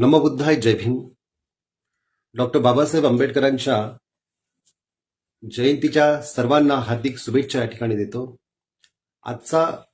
नमबुद्धाय जय भीम. डॉक्टर बाबासाहेब आंबेडकरांच्या जयंतीच्या सर्वांना हार्दिक शुभेच्छा या ठिकाणी देतो. आजचा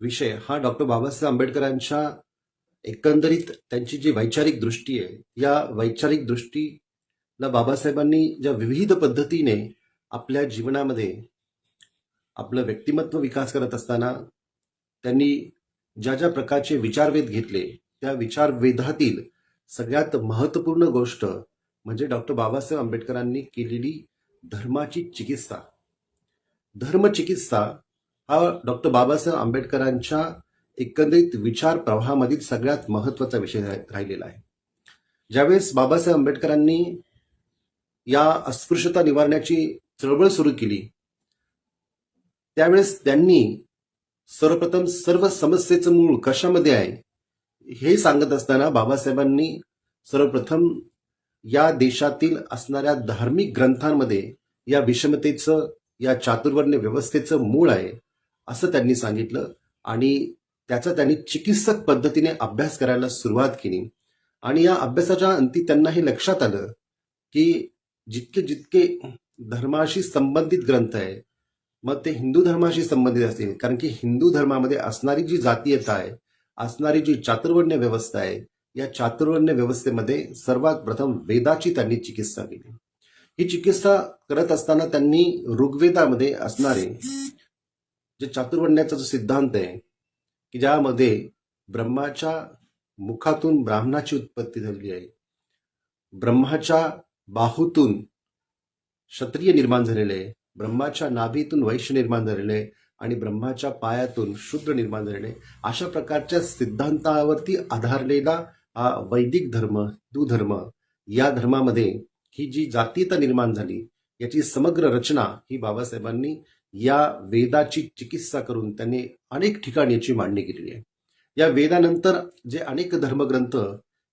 विषय हा डॉक्टर बाबासाहेब आंबेडकरांच्या एकंदरीत त्यांची जी वैचारिक दृष्टी आहे या वैचारिक दृष्टीला बाबासाहेबांनी ज्या विविध पद्धतीने आपल्या जीवनामध्ये आपलं व्यक्तिमत्व विकास करत असताना त्यांनी ज्या ज्या प्रकारचे विचारवेध घेतले त्या विचारवेधातील सगळ्यात महत्त्वपूर्ण गोष्ट म्हणजे डॉक्टर बाबासाहेब आंबेडकरांनी केलेली धर्माची चिकित्सा. धर्मचिकित्सा हा डॉक्टर बाबासाहेब आंबेडकरांच्या एकंदरीत विचार प्रवाहामधील सगळ्यात महत्त्वाचा विषय राहिलेला आहे. ज्यावेळेस बाबासाहेब आंबेडकरांनी या अस्पृश्यता निवारण्याची चळवळ सुरू केली त्यावेळेस त्यांनी सर्वप्रथम सर्व समस्येचं मूळ कशामध्ये आहे? हे सांगत असताना बाबासाहेबांनी सर्वप्रथम या देशातील असणाऱ्या धार्मिक ग्रंथांमध्ये या विषमतेचं या चातुर्वर्ण्य व्यवस्थेचं मूळ आहे असं त्यांनी सांगितलं आणि त्याचा त्यांनी चिकित्सक पद्धतीने अभ्यास करायला सुरुवात केली. आणि या अभ्यासाच्या अंती त्यांना हे लक्षात आलं की जितके जितके धर्माशी संबंधित ग्रंथ आहे मग ते हिंदू धर्माशी संबंधित असतील. कारण की हिंदू धर्मामध्ये असणारी जी जातीयता आहे असणारी जी चातुर्वर्ण्य व्यवस्था आहे या चातुर्वर्ण्य व्यवस्थेमध्ये सर्वात प्रथम वेदाची त्यांनी चिकित्सा केली. ही चिकित्सा करत असताना त्यांनी ऋग्वेदामध्ये असणारे जे चातुर्वर्ण्याचा जो सिद्धांत आहे की ज्यामध्ये ब्रह्माच्या मुखातून ब्राह्मणाची उत्पत्ती झालेली आहे ब्रह्माच्या बाहूतून क्षत्रिय निर्माण झालेले आहे ब्रह्माच्या नाभीतून वैश्य निर्माण झालेले आहे आणि ब्रह्माच्या पायातून शूद्र निर्माण झालेले. अशा प्रकारच्या सिद्धांतावरती आधारलेला हा वैदिक धर्म हिंदू धर्म या धर्मामध्ये ही जी जातीयता निर्माण झाली याची समग्र रचना ही बाबासाहेबांनी या वेदाची चिकित्सा करून त्यांनी अनेक ठिकाणी याची मांडणी केलेली आहे. या वेदानंतर जे अनेक धर्मग्रंथ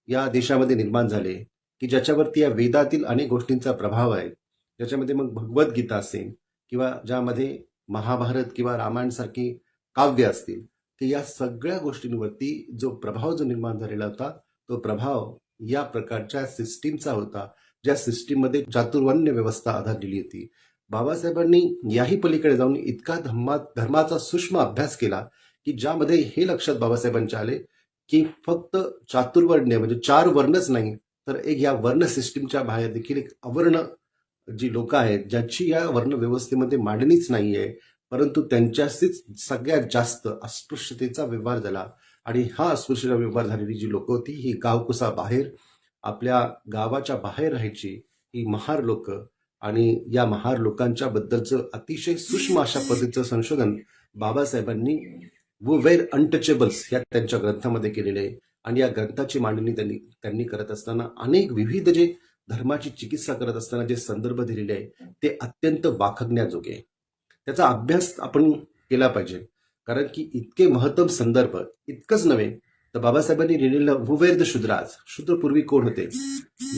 या देशामध्ये निर्माण झाले की ज्याच्यावरती या वेदातील अनेक गोष्टींचा प्रभाव आहे ज्याच्यामध्ये मग भगवद्गीता असेल किंवा ज्यामध्ये महाभारत किंवा रामायण सारखी काव्य असतील तर या सगळ्या गोष्टींवरती जो प्रभाव जो निर्माण झालेला होता तो प्रभाव या प्रकारच्या सिस्टीमचा होता ज्या सिस्टीममध्ये चातुर्वण्य व्यवस्था आधारलेली होती. बाबासाहेबांनी याही पलीकडे जाऊन इतका धम्मा धर्माचा सूक्ष्म अभ्यास केला की ज्यामध्ये हे लक्षात बाबासाहेबांच्या आले की फक्त चातुर्वर्ण्य म्हणजे चार वर्णच नाही तर एक या वर्ण सिस्टीमच्या बाहेर देखील एक अवर्ण जी लोक आहेत ज्याची या वर्णव्यवस्थेमध्ये मांडणीच नाही आहे परंतु त्यांच्याशीच सगळ्यात जास्त अस्पृश्यतेचा व्यवहार झाला. आणि हा अस्पृश्यता व्यवहार झालेली जी लोक होती ही गावकुसा बाहेर आपल्या गावाच्या बाहेर राहायची ही महार लोक आणि या महार लोकांच्या बद्दलचं अतिशय सूक्ष्म अशा पद्धतीचं संशोधन बाबासाहेबांनी व वेर अनटचेबल्स या त्यांच्या ग्रंथामध्ये केलेले आहे. आणि या ग्रंथाची मांडणी त्यांनी त्यांनी करत असताना अनेक विविध जे धर्माची चिकित्सा करत असताना जे संदर्भ दिलेले आहे ते अत्यंत वाखगण्याजोगे आहे त्याचा अभ्यास आपण केला पाहिजे. कारण की इतके महत्तम संदर्भ इतकंच नव्हे तर बाबासाहेबांनी लिहिलेलं वुवेर द शुद्राज शूद्रपूर्वी कोण होते?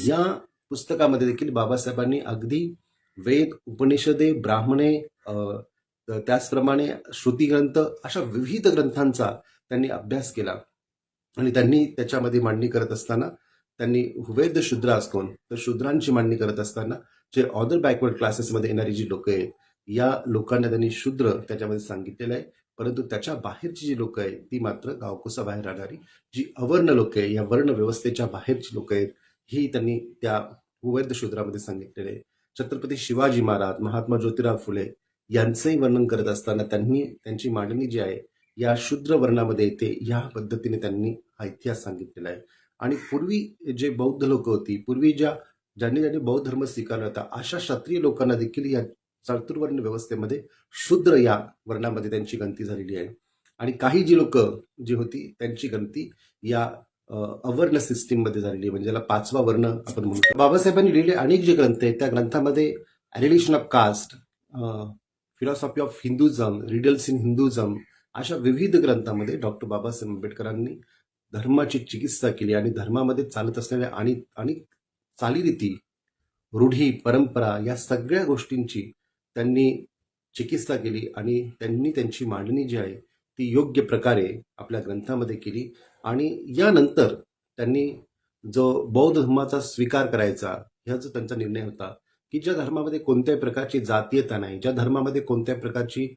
या पुस्तकामध्ये देखील बाबासाहेबांनी अगदी वेद उपनिषदे ब्राह्मणे त्याचप्रमाणे श्रुतीग्रंथ अशा विविध ग्रंथांचा त्यांनी अभ्यास केला. आणि त्यांनी त्याच्यामध्ये मांडणी करत असताना त्यांनी हुवेद शूद्रास कोण तर शूद्रांची मांडणी करत असताना जे ऑदर बॅकवर्ड क्लासेसमध्ये येणारी जी लोक आहेत या लोकांना त्यांनी शूद्र त्याच्यामध्ये सांगितलेलं आहे. परंतु त्याच्या बाहेरची जी लोक आहेत ती मात्र गावकोसा बाहेर राहणारी जी अवर्ण लोक आहे या वर्ण व्यवस्थेच्या बाहेरची लोक आहेत ही त्यांनी त्या हुवेद शूद्रामध्ये सांगितलेले आहे. छत्रपती शिवाजी महाराज महात्मा ज्योतिराव फुले यांचंही वर्णन करत असताना त्यांनी त्यांची मांडणी जी आहे या शूद्र वर्णामध्ये येते या पद्धतीने त्यांनी हा इतिहास सांगितलेला आहे. आणि पूर्वी जे बौद्ध लोक होती पूर्वी ज्या ज्यांनी ज्यांनी बौद्ध धर्म स्वीकारला होता अशा क्षत्रिय लोकांना देखील या चातुर्वर्ण व्यवस्थेमध्ये शूद्र या वर्णामध्ये त्यांची गणती झालेली आहे. आणि काही जी लोक जी होती त्यांची गणती या अवर्ण सिस्टीममध्ये झालेली आहे. म्हणजे ज्याला पाचवा वर्ण आपण म्हणू बाबासाहेबांनी लिहिलेले अनेक जे ग्रंथ आहेत त्या ग्रंथामध्ये annihilation of caste philosophy of Hinduism riddles in Hinduism अशा विविध ग्रंथामध्ये डॉक्टर बाबासाहेब आंबेडकरांनी धर्माची चिकित्सा केली आणि धर्मामध्ये चालत असलेल्या आणि अनेक चालीरीती रूढी परंपरा या सगळ्या गोष्टींची त्यांनी चिकित्सा केली आणि त्यांनी त्यांची मांडणी जी आहे ती योग्य प्रकारे आपल्या ग्रंथामध्ये केली. आणि यानंतर त्यांनी जो बौद्ध धर्माचा स्वीकार करायचा ह्या जो त्यांचा निर्णय होता की ज्या धर्मामध्ये कोणत्याही प्रकारची जातीयता नाही ज्या धर्मामध्ये कोणत्याही प्रकारची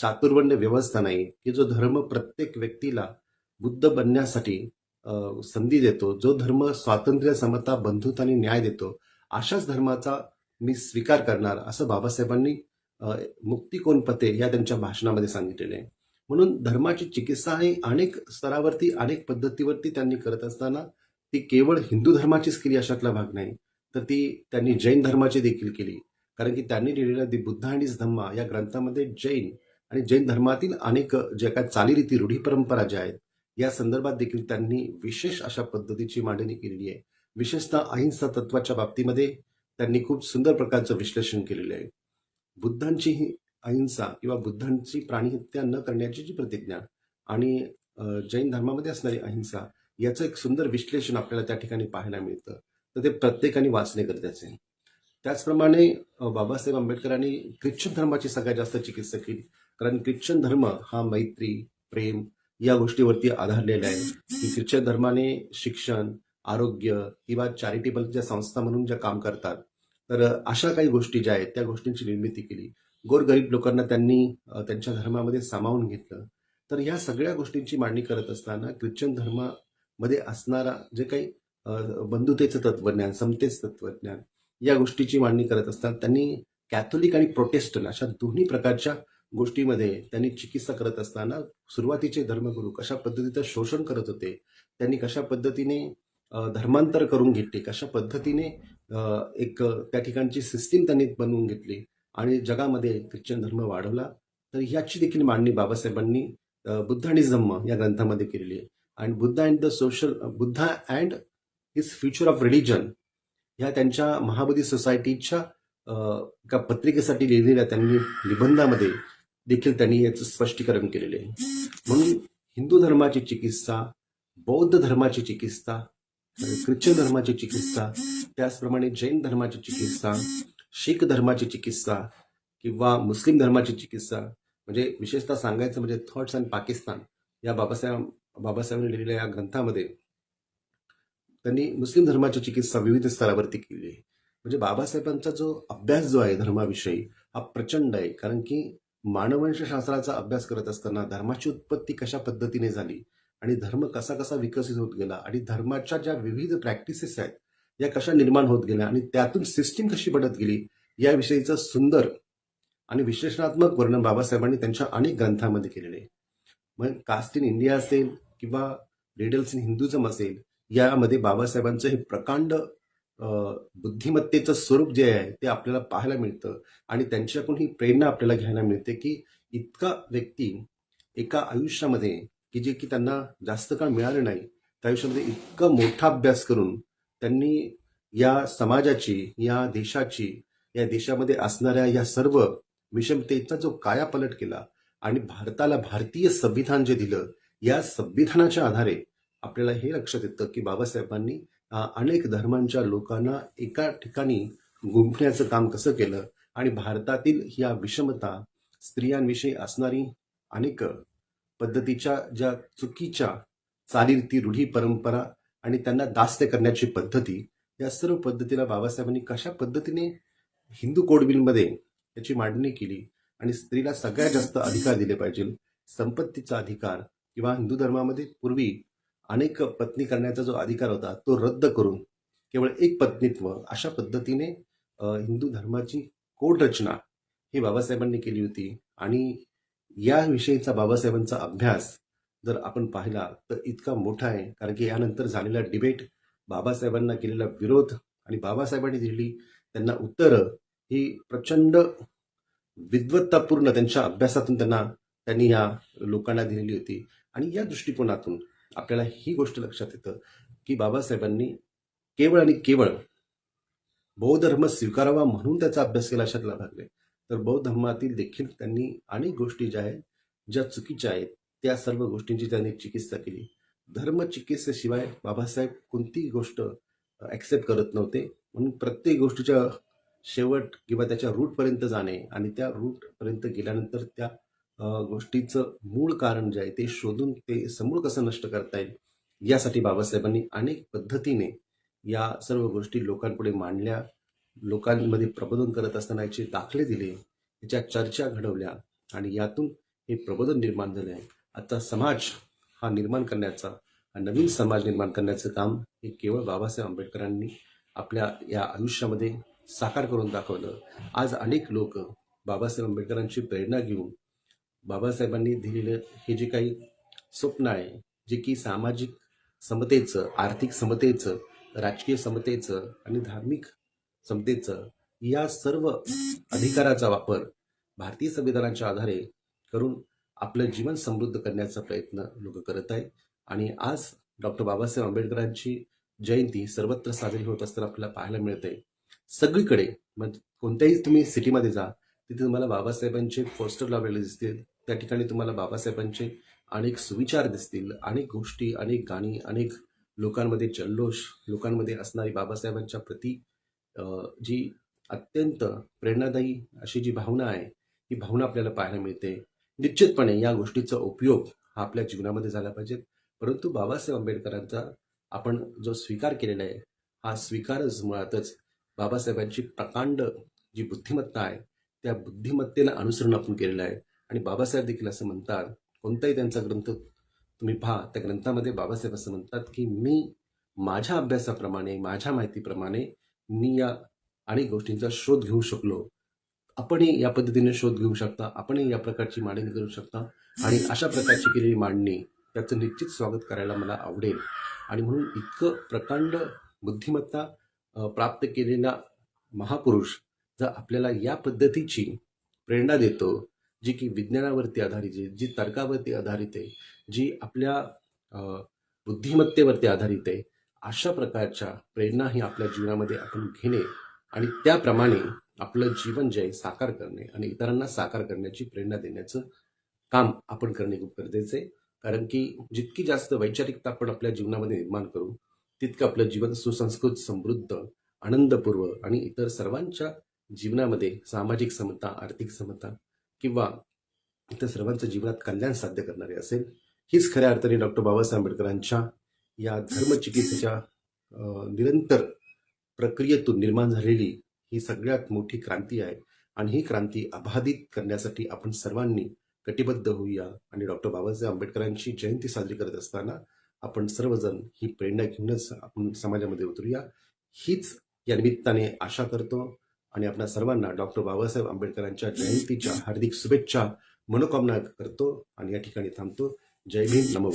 चातुर्वण्य व्यवस्था नाही की जो धर्म प्रत्येक व्यक्तीला बुद्ध बनण्यासाठी संधी देतो जो धर्म स्वातंत्र्य समता बंधुता आणि न्याय देतो अशाच धर्माचा मी स्वीकार करणार असं बाबासाहेबांनी मुक्तिकोन पते या त्यांच्या भाषणामध्ये सांगितलेले आहे. म्हणून धर्माची चिकित्सा ही अनेक स्तरावरती अनेक पद्धतीवरती त्यांनी करत असताना ती केवळ हिंदू धर्माचीच केली अशातला भाग नाही तर ती त्यांनी जैन धर्माची देखील केली. कारण की त्यांनी लिहिलेल्या दि बुद्ध आणि धम्मा या ग्रंथामध्ये जैन आणि जैन धर्मातील अनेक ज्या काय चालीरीती रूढी परंपरा ज्या आहेत या संदर्भात देखील त्यांनी विशेष अशा पद्धतीची मांडणी केलेली आहे. विशेषतः अहिंसा तत्वाच्या बाबतीमध्ये त्यांनी खूप सुंदर प्रकारचं विश्लेषण केलेलं आहे. बुद्धांची ही अहिंसा किंवा बुद्धांची प्राणीहत्या न करण्याची जी प्रतिज्ञा आणि जैन धर्मामध्ये असणारी अहिंसा याचं एक सुंदर विश्लेषण आपल्याला त्या ठिकाणी पाहायला मिळतं. तर ते प्रत्येकाने वाचणे गरजेचे आहे. त्याचप्रमाणे बाबासाहेब आंबेडकरांनी ख्रिश्चन धर्माची सगळ्यात जास्त चिकित्सा केली कारण ख्रिश्चन धर्म हा मैत्री प्रेम या गोष्टीवरती आधारलेलं आहे. की ख्रिश्चन धर्माने शिक्षण आरोग्य किंवा चॅरिटेबल ज्या संस्था म्हणून ज्या काम करतात तर अशा काही गोष्टी ज्या आहेत त्या गोष्टींची निर्मिती केली. गोरगरीब लोकांना त्यांनी त्यांच्या धर्मामध्ये सामावून घेतलं. तर या सगळ्या गोष्टींची मांडणी करत असताना ख्रिश्चन धर्मामध्ये असणारा जे काही बंधुतेचं तत्वज्ञान समतेचं तत्वज्ञान या गोष्टीची मांडणी करत असताना त्यांनी कॅथोलिक आणि प्रोटेस्टंट अशा दोन्ही प्रकारच्या गोष्टीमध्ये त्यांनी चिकित्सा करत असताना सुरुवातीचे धर्मगुरू कशा पद्धतीचं शोषण करत होते त्यांनी कशा पद्धतीने धर्मांतर करून घेतले कशा पद्धतीने एक त्या ठिकाणची सिस्टीम त्यांनी बनवून घेतली आणि जगामध्ये ख्रिश्चन धर्म वाढवला तर ह्याची देखील मांडणी बाबासाहेबांनी बुद्ध आणि धम्म या ग्रंथामध्ये केलेली आहे. आणि Buddha and the social Buddha and is future of religion ह्या त्यांच्या महाबोधी सोसायटीच्या एका पत्रिकेसाठी लिहिलेल्या त्यांनी निबंधामध्ये देखील त्यांनी याचं स्पष्टीकरण केलेले आहे. म्हणून हिंदू धर्माची चिकित्सा बौद्ध धर्माची चिकित्सा ख्रिश्चन धर्माची चिकित्सा त्याचप्रमाणे जैन धर्माची चिकित्सा शीख धर्माची चिकित्सा किंवा मुस्लिम धर्माची चिकित्सा म्हणजे विशेषतः सांगायचं म्हणजे थॉट्स अँड पाकिस्तान या बाबासाहेब बाबासाहेबांनी लिहिलेल्या या ग्रंथामध्ये त्यांनी मुस्लिम धर्माची चिकित्सा विविध स्तरावरती केली आहे. म्हणजे बाबासाहेबांचा जो अभ्यास जो आहे धर्माविषयी हा प्रचंड आहे. कारण की मानववंशशास्त्राचा अभ्यास करत असताना धर्माची उत्पत्ती कशा पद्धतीने झाली आणि धर्म कसा कसा विकसित होत गेला आणि धर्माच्या ज्या विविध प्रॅक्टिसेस आहेत या कशा निर्माण होत गेल्या आणि त्यातून सिस्टीम कशी बनत गेली याविषयीचं सुंदर आणि विश्लेषणात्मक वर्णन बाबासाहेबांनी त्यांच्या अनेक ग्रंथांमध्ये केलेले आहे. मग कास्ट इन इंडिया असेल किंवा रिडल्स इन हिंदुझम असेल यामध्ये बाबासाहेबांचं हे प्रकांड बुद्धिमत्तेचं स्वरूप जे आहे ते आपल्याला पाहायला मिळतं. आणि त्यांच्याकडून ही प्रेरणा आपल्याला घ्यायला मिळते की इतका व्यक्ती एका आयुष्यामध्ये की जे की त्यांना जास्त काळ मिळालं नाही त्या आयुष्यामध्ये इतका मोठा अभ्यास करून त्यांनी या समाजाची या देशाची या देशामध्ये असणाऱ्या या सर्व विषमतेचा जो कायापलट केला आणि भारताला भारतीय संविधान जे दिलं या संविधानाच्या आधारे आपल्याला हे लक्षात येतं की बाबासाहेबांनी अनेक धर्मांच्या लोकांना एका ठिकाणी गुंफण्याचं काम कसं केलं? आणि भारतातील या विषमता स्त्रियांविषयी असणारी अनेक पद्धतीच्या ज्या चुकीच्या चालीरीती रूढी परंपरा आणि त्यांना दास्त्य करण्याची पद्धती या सर्व पद्धतीला बाबासाहेबांनी कशा पद्धतीने हिंदू कोड बिलमध्ये याची मांडणी केली? आणि स्त्रीला सगळ्यात जास्त अधिकार दिले पाहिजे? संपत्तीचा अधिकार किंवा हिंदू धर्मामध्ये पूर्वी अनेक पत्नी करण्याचा जो अधिकार होता तो रद्द करून केवळ एक पत्नीत्व अशा पद्धतीने हिंदू धर्माची कोड रचना ही बाबासाहेबांनी केली होती. आणि या विषयीचा बाबासाहेबांचा अभ्यास जर आपण पाहिला तर इतका मोठा आहे. कारण की यानंतर झालेला डिबेट बाबासाहेबांना केलेला विरोध आणि बाबासाहेबांनी दिलेली त्यांना उत्तरं ही प्रचंड विद्वत्तापूर्ण त्यांच्या अभ्यासातून त्यांना त्यांनी या लोकांना दिलेली होती. आणि या दृष्टिकोनातून आपल्याला ही गोष्ट लक्षात येतं की बाबासाहेबांनी केवळ आणि केवळ बौद्ध धर्म स्वीकारावा म्हणून त्याचा अभ्यास केला अशातला भागले तर बौद्ध धर्मातील देखील त्यांनी अनेक गोष्टी ज्या आहेत ज्या चुकीच्या आहेत त्या सर्व गोष्टींची त्यांनी चिकित्सा केली. धर्म चिकित्सेशिवाय बाबासाहेब कोणतीही गोष्ट ॲक्सेप्ट करत नव्हते. म्हणून प्रत्येक गोष्टीच्या शेवट किंवा त्याच्या रूटपर्यंत जाणे आणि त्या रूटपर्यंत गेल्यानंतर त्या गोष्टीचं मूळ कारण जे आहे ते शोधून ते समूळ कसं नष्ट करता येईल यासाठी बाबासाहेबांनी अनेक पद्धतीने या सर्व गोष्टी लोकांपुढे मांडल्या. लोकांमध्ये प्रबोधन करत असताना याचे दाखले दिले याच्या चर्चा घडवल्या आणि यातून हे प्रबोधन निर्माण झाले आहे. आता समाज हा निर्माण करण्याचा हा नवीन समाज निर्माण करण्याचं काम हे केवळ बाबासाहेब आंबेडकरांनी आपल्या या आयुष्यामध्ये साकार करून दाखवलं. आज अनेक लोक बाबासाहेब आंबेडकरांची प्रेरणा घेऊन बाबासाहेबांनी दिलेलं हे जे काही स्वप्न आहे जे की सामाजिक समतेचं आर्थिक समतेचं राजकीय समतेचं आणि धार्मिक समतेचं या सर्व अधिकाराचा वापर भारतीय संविधानाच्या आधारे करून आपलं जीवन समृद्ध करण्याचा प्रयत्न लोक करत आहे आणि आज डॉक्टर बाबासाहेब आंबेडकरांची जयंती सर्वत्र साजरी होत असताना आपल्याला पाहायला मिळते सगळीकडे म्हणजे कोणत्याही तुम्ही सिटीमध्ये जा तिथे तुम्हाला बाबासाहेबांचे पोस्टर लावलेले दिसतील त्या ठिकाणी तुम्हाला बाबासाहेबांचे अनेक सुविचार दिसतील अनेक गोष्टी अनेक गाणी अनेक लोकांमध्ये जल्लोष लोकांमध्ये असणारी बाबासाहेबांच्या प्रती जी अत्यंत प्रेरणादायी अशी जी भावना आहे ही भावना आपल्याला पाहायला मिळते. निश्चितपणे या गोष्टीचा उपयोग हा आपल्या जीवनामध्ये झाला पाहिजे. परंतु बाबासाहेब आंबेडकरांचा आपण जो स्वीकार केलेला आहे हा स्वीकारच मुळातच बाबासाहेबांची प्रकांड जी बुद्धिमत्ता आहे त्या बुद्धिमत्तेला अनुसरून आपण केलेलं आहे. आणि बाबासाहेब देखील असं म्हणतात कोणताही त्यांचा ग्रंथ तुम्ही पहा त्या ग्रंथामध्ये बाबासाहेब असं म्हणतात की मी माझ्या अभ्यासाप्रमाणे माझ्या माहितीप्रमाणे मी या अनेक गोष्टींचा शोध घेऊ शकलो. आपणही या पद्धतीने शोध घेऊ शकता आपणही या प्रकारची मांडणी करू शकता आणि अशा प्रकारची केलेली मांडणी त्याचं निश्चित स्वागत करायला मला आवडेल. आणि म्हणून इतकं प्रकांड बुद्धिमत्ता प्राप्त केलेला महापुरुष जर आपल्याला या पद्धतीची प्रेरणा देतो जी की विज्ञानावरती आधारित आहे जी तर्कावरती आधारित आहे जी आपल्या बुद्धिमत्तेवरती आधारित आहे अशा प्रकारच्या प्रेरणा ही आपल्या जीवनामध्ये आपण घेणे आणि त्याप्रमाणे आपलं जीवन जे आहे साकार करणे आणि इतरांना साकार करण्याची प्रेरणा देण्याचं काम आपण करणे खूप गरजेचं आहे. कारण की जितकी जास्त वैचारिकता आपण आपल्या जीवनामध्ये निर्माण करू तितकं आपलं जीवन सुसंस्कृत समृद्ध आनंदपूर्व आणि इतर सर्वांच्या जीवनामध्ये सामाजिक समता आर्थिक समता किंवा इतर सर्वांचं जीवनात कल्याण साध्य करणारे असेल हीच खऱ्या अर्थाने डॉक्टर बाबासाहेब आंबेडकरांच्या या धर्मचिकित्सेच्या निरंतर प्रक्रियेतून निर्माण झालेली ही सगळ्यात मोठी क्रांती आहे. आणि ही क्रांती अबाधित करण्यासाठी आपण सर्वांनी कटिबद्ध होऊया. आणि डॉक्टर बाबासाहेब आंबेडकरांची जयंती साजरी करत असताना आपण सर्वजण ही प्रेरणा घेऊनच आपण समाजामध्ये उतरूया. हीच या निमित्ताने आशा करतो. आणि आपल्या सर्वांना डॉक्टर बाबासाहेब आंबेडकरांच्या जयंतीच्या हार्दिक शुभेच्छा मनोकामना करतो आणि या ठिकाणी थांबतो. जय भीम नमो